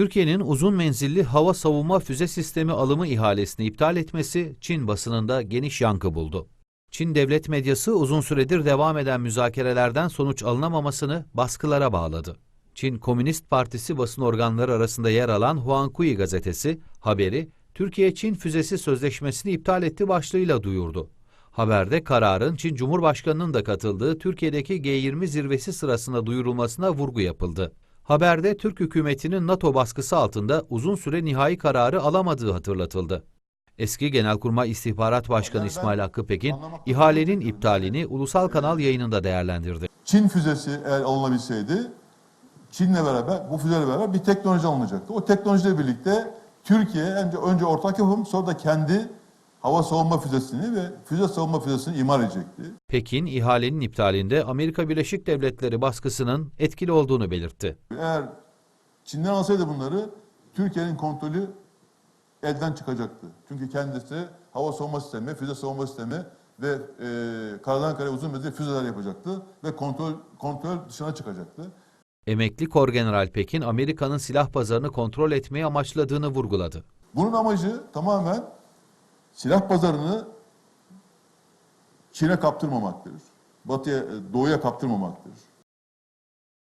Türkiye'nin uzun menzilli hava savunma füze sistemi alımı ihalesini iptal etmesi Çin basınında geniş yankı buldu. Çin devlet medyası uzun süredir devam eden müzakerelerden sonuç alınamamasını baskılara bağladı. Çin Komünist Partisi basın organları arasında yer alan Huankui gazetesi haberi Türkiye-Çin füzesi sözleşmesini iptal etti başlığıyla duyurdu. Haberde kararın Çin Cumhurbaşkanı'nın da katıldığı Türkiye'deki G20 zirvesi sırasında duyurulmasına vurgu yapıldı. Haberde Türk hükümetinin NATO baskısı altında uzun süre nihai kararı alamadığı hatırlatıldı. Eski Genelkurmay İstihbarat Başkanı İsmail Hakkı Pekin, ihalenin iptalini ulusal kanal yayınında değerlendirdi. Çin füzesi eğer alınabilseydi Çin'le beraber bu füzeyle beraber bir teknoloji alınacaktı. O teknolojiyle birlikte Türkiye önce, önce ortak yapım sonra da kendi hava savunma füzesini ve füze savunma füzesini imar edecekti. Pekin, ihalenin iptalinde Amerika Birleşik Devletleri baskısının etkili olduğunu belirtti. Eğer Çin'den alsaydı bunları Türkiye'nin kontrolü elden çıkacaktı. Çünkü kendisi hava savunma sistemi, füze savunma sistemi ve e, karadan karaya uzun menzilli füzeler yapacaktı ve kontrol kontrol dışına çıkacaktı. Emekli Korgeneral Pekin, Amerika'nın silah pazarını kontrol etmeyi amaçladığını vurguladı. Bunun amacı tamamen silah pazarını Çin'e kaptırmamaktır. Batıya, e, doğuya kaptırmamaktır.